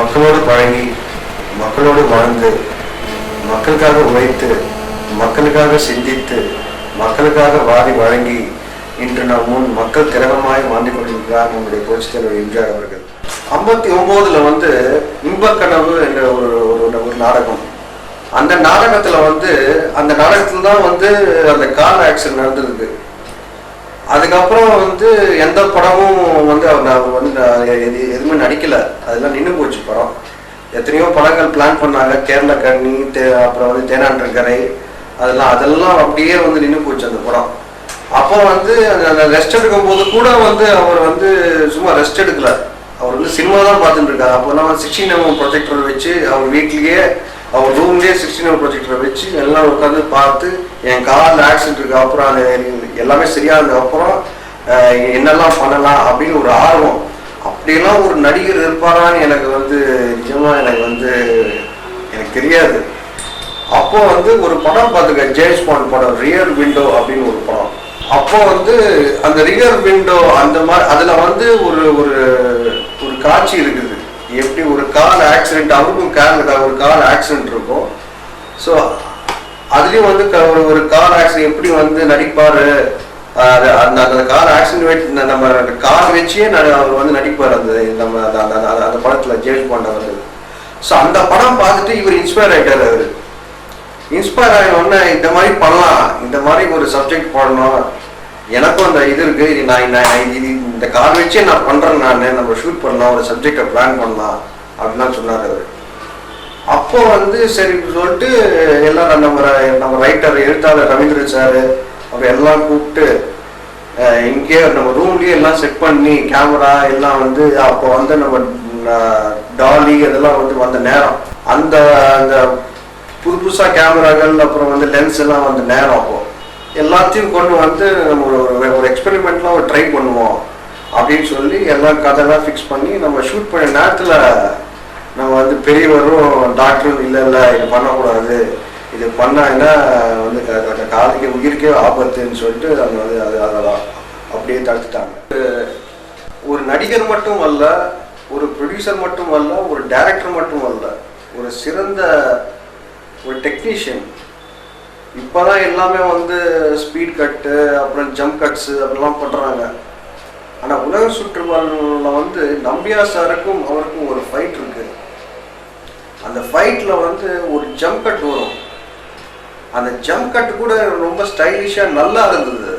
மக்களோடு பழகி மக்களோடு வாழ்ந்து மக்களுக்காக உழைத்து மக்களுக்காக சிந்தித்து மக்களுக்காக வாரி வழங்கி இன்று நாம் முன் மக்கள் திரகமாய் வாழ்ந்து கொண்டிருக்கிறார் நம்முடைய புரட்சித் தலைவர் எம்ஜிஆர் அவர்கள். ஐம்பத்தி ஒன்பதுல வந்து இன்பக்கனவு என்ற ஒரு ஒரு ஒரு நாடகம். அந்த நாடகத்துல வந்து அந்த நாடகத்துல தான் வந்து அந்த கார் ஆக்சிடென்ட் நடந்திருக்கு. அதுக்கப்புறம் வந்து எந்த படமும் வந்து அவர் வந்து எது எதுவுமே நடிக்கல. அதெல்லாம் நின்று போச்சு படம். எத்தனையோ படங்கள் பிளான் பண்ணாங்க. கேரள கண்ணி தே அப்புறம் வந்து தேனாண்டர்கரை அதெல்லாம் அதெல்லாம் அப்படியே வந்து நின்று போச்சு அந்த படம். அப்போ வந்து அந்த ரெஸ்ட் எடுக்கும் போது கூட வந்து அவர் வந்து சும்மா ரெஸ்ட் எடுக்கல. அவர் வந்து சினிமா தான் பார்த்துட்டு இருக்காரு. அப்போல்லாம் சிக்ஸ்டீன் எம்எம் ப்ரொஜெக்டர் வச்சு அவர் வீட்லேயே அவர் ரூம்லேயே சிக்ஸ்டீன் எம்எம் ப்ரொஜெக்டரை வச்சு எல்லாம் உட்காந்து பார்த்து என் காலில் ஆக்சிடென்ட் இருக்கு அப்புறம் அது எல்லாமே சரியானதுக்கு அப்புறம் என்னெல்லாம் பண்ணலாம் அப்படின்னு ஒரு ஆர்வம். அப்படியெல்லாம் ஒரு நடிகர் இருப்பாரான்னு எனக்கு வந்து நிஜமா எனக்கு வந்து எனக்கு தெரியாது. அப்போ வந்து ஒரு படம் பார்த்துக்க ஜேம்ஸ் பாண்ட் படம் ரியர் விண்டோ அப்படின்னு ஒரு படம். அப்போ வந்து அந்த ரியர் விண்டோ அந்த மாதிரி அதில் வந்து ஒரு ஒரு ஒரு காட்சி இருக்குது. எப்படி ஒரு கார் ஆக்சிடென்ட் அவருக்கும் கார் ஒரு கார் ஆக்சிடென்ட் இருக்கும். ஸோ அதுலயும் வந்து ஒரு ஒரு கார் ஆக்சிடென்ட் எப்படி வந்து நடிப்பாரு? அது அந்த அந்த கார் ஆக்சிடென்ட் வச்சு நம்ம கார் வச்சே ந- அவர் வந்து நடிப்பார் அந்த நம்ம அந்த- அந்த அந்த- படத்துல ஜேம்ஸ் பாண்ட் வந்து ஸோ அந்த படம் பார்த்துட்டு இவர் இன்ஸ்பயர் ஆகிட்டார் அவரு. இன்ஸ்பயர் ஆகி உடனே இந்த மாதிரி பண்ணலாம். இந்த மாதிரி ஒரு சப்ஜெக்ட் போடணும் எனக்கும் அந்த இது இருக்கு. இது நான் நான் இது இந்த கார் வச்சே நான் பண்றேன் நான். நம்ம ஷூட் பண்ணலாம். ஒரு சப்ஜெக்டை பிளான் பண்ணலாம். அப்படின்லாம் சொன்னார் அவர். அப்போ வந்து சரி சொல்லிட்டு எல்லாம் நம்ம நம்ம ரைட்டர் எழுத்தாளர் ரவீந்திரன் சார் அப்புறம் எல்லாம் கூப்பிட்டு இங்கே நம்ம ரூம்லயே எல்லாம் செட் பண்ணி கேமரா எல்லாம் வந்து அப்போ வந்து நம்ம டாலி அதெல்லாம் வந்து வந்த நேரம். அந்த அந்த புது புதுசாக கேமராக்கள் அப்புறம் வந்து லென்ஸ் எல்லாம் வந்த நேரம் அப்போ. எல்லாத்தையும் கொண்டு வந்து நம்ம ஒரு ஒரு- எக்ஸ்பெரிமெண்ட்லாம் ஒரு ட்ரை பண்ணுவோம். அப்படின்னு சொல்லி எல்லாம் கதைலாம் ஃபிக்ஸ் பண்ணி நம்ம ஷூட் பண்ண நேரத்தில் நம்ம வந்து பெரியவரும் டாக்டரும் இல்லை இல்லை இது பண்ணக்கூடாது. இது பண்ணாங்கன்னா வந்து க- காதுக்கு உயிருக்கே ஆபத்துன்னு சொல்லிட்டு அவங்க வந்து அது அதெல்லாம் அப்படியே தடுத்துட்டாங்க. ஒரு நடிகர் மட்டும் அல்ல ஒரு ப்ரொடியூசர் மட்டும் அல்ல ஒரு டைரக்டர் மட்டும் அல்ல ஒரு சிறந்த ஒரு டெக்னீஷியன் இப்போதான் எல்லாமே வந்து ஸ்பீட் கட்டு அப்புறம் ஜம்ப் கட்ஸு அப்படிலாம் பண்ணுறாங்க ஆனால் உலக சுற்றுலாவில் வந்து நம்பியா சாருக்கும் அவருக்கும் ஒரு ஃபைட் இருக்குது அந்த ஃபைட்டில் வந்து ஒரு ஜம்ப் கட் வரும். அந்த ஜம்ப் கட் கூட ரொம்ப ஸ்டைலிஷாக நல்லா இருந்தது.